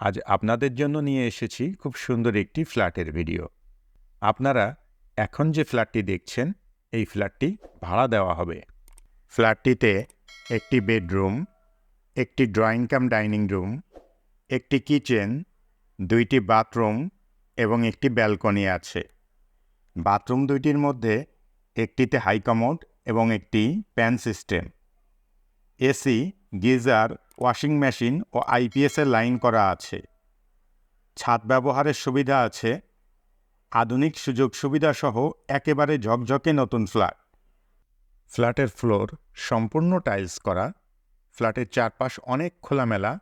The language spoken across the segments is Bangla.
আজ আপনাদের জন্য নিয়ে এসেছি খুব সুন্দর একটি ফ্ল্যাটের ভিডিও। আপনারা এখন যে ফ্ল্যাটটি দেখছেন, এই ফ্ল্যাটটি ভাড়া দেওয়া হবে। ফ্ল্যাটটিতে একটি বেডরুম, একটি ড্রয়িং কাম ডাইনিং রুম, একটি কিচেন, দুইটি বাথরুম এবং একটি ব্যালকনি আছে। বাথরুম দুইটির মধ্যে একটিতে হাইকমোড এবং একটি pan system. AC, geyser washing machine ও আইপিএসের লাইন করা আছে। ছাদ ব্যবহারের সুবিধা আছে। আধুনিক সুযোগ সুবিধাসহ একেবারে ঝকঝকে নতুন ফ্ল্যাট। ফ্ল্যাটের ফ্লোর সম্পূর্ণ টাইলস করা। ফ্ল্যাটের চারপাশ অনেক খোলামেলা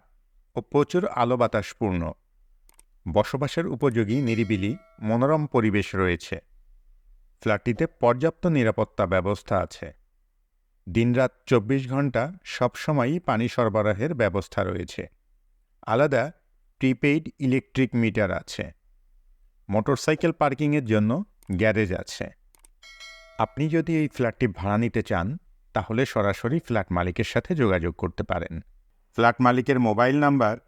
ও প্রচুর আলো বাতাসপূর্ণ বসবাসের উপযোগী, নিরিবিলি, মনোরম পরিবেশ রয়েছে। ফ্ল্যাটটিতে পর্যাপ্ত নিরাপত্তা ব্যবস্থা আছে। দিনরাত চব্বিশ ঘণ্টা সবসময়ই পানি সরবরাহের ব্যবস্থা রয়েছে। আলাদা প্রিপেইড ইলেকট্রিক মিটার আছে। মোটরসাইকেল পার্কিংয়ের জন্য গ্যারেজ আছে। আপনি যদি এই ফ্ল্যাটটি ভাড়া নিতে চান, তাহলে সরাসরি ফ্ল্যাট মালিকের সাথে যোগাযোগ করতে পারেন। ফ্ল্যাট মালিকের mobile number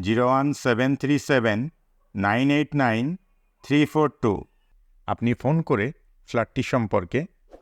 zero one seven three seven nine eight nine three four two. আপনি ফোন করে ফ্ল্যাটটি সম্পর্কে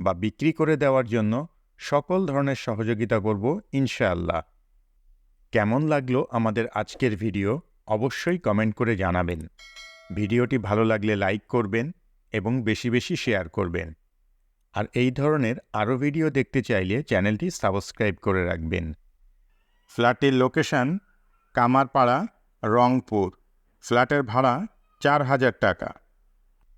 বা বিক্রি করে দেওয়ার জন্য সকল ধরনের সহযোগিতা করব ইনশাআল্লাহ। কেমন লাগল আমাদের আজকের ভিডিও অবশ্যই কমেন্ট করে জানাবেন। ভিডিওটি ভালো লাগলে লাইক করবেন এবং বেশি বেশি শেয়ার করবেন। আর এই ধরনের আরও ভিডিও দেখতে চাইলে চ্যানেলটি সাবস্ক্রাইব করে রাখবেন। ফ্ল্যাটের লোকেশন কামারপাড়া, রংপুর। ফ্ল্যাটের ভাড়া চার হাজার টাকা।